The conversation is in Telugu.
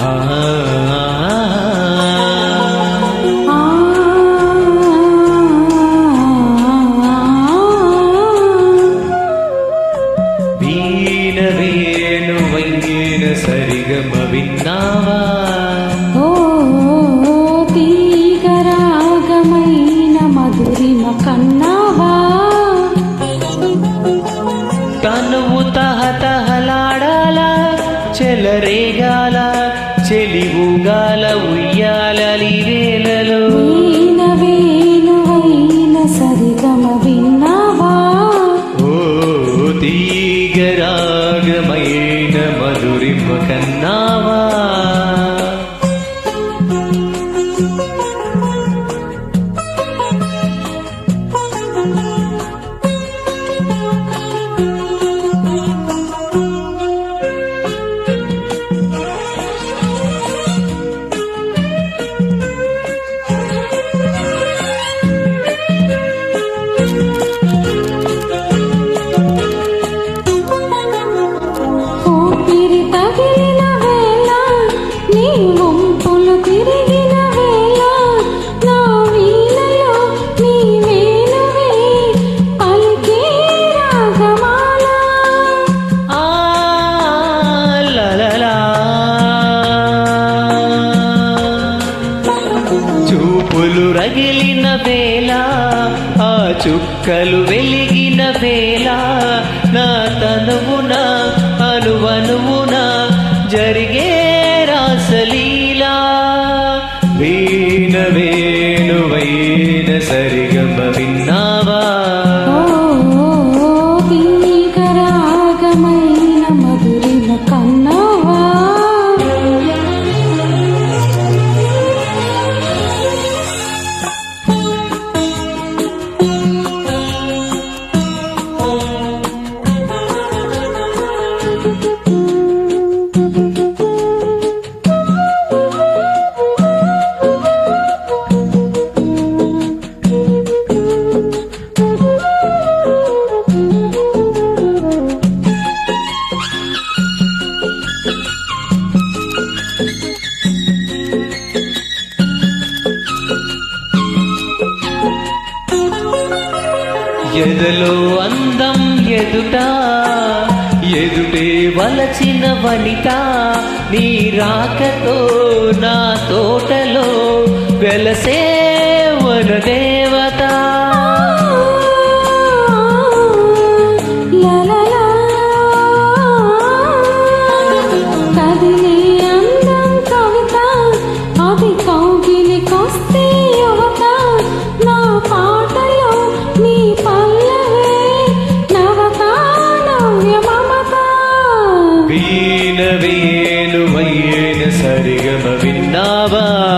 Ah. నవ్వు తహతహలాడాల చెలరేగాల చెలి ఊగాల ఉయ్యాలలి సరిగమ విన్నావా? ఓ తీగరాగమైన మధురిమ కన్నా చూపులు రగిలిన వేళ ఆ చుక్కలు వెలిగిన వేళ నా తనువున అనువనువున జరిగే రాసలీలా. వీణ వేణువైన సరిగమ విన్నా ఎదలో అందం ఎదుట ఎదుటే వలచిన వనిత నీ రాకతో నా తోటలో వెలసే వనదే திகம விண்ணாவா?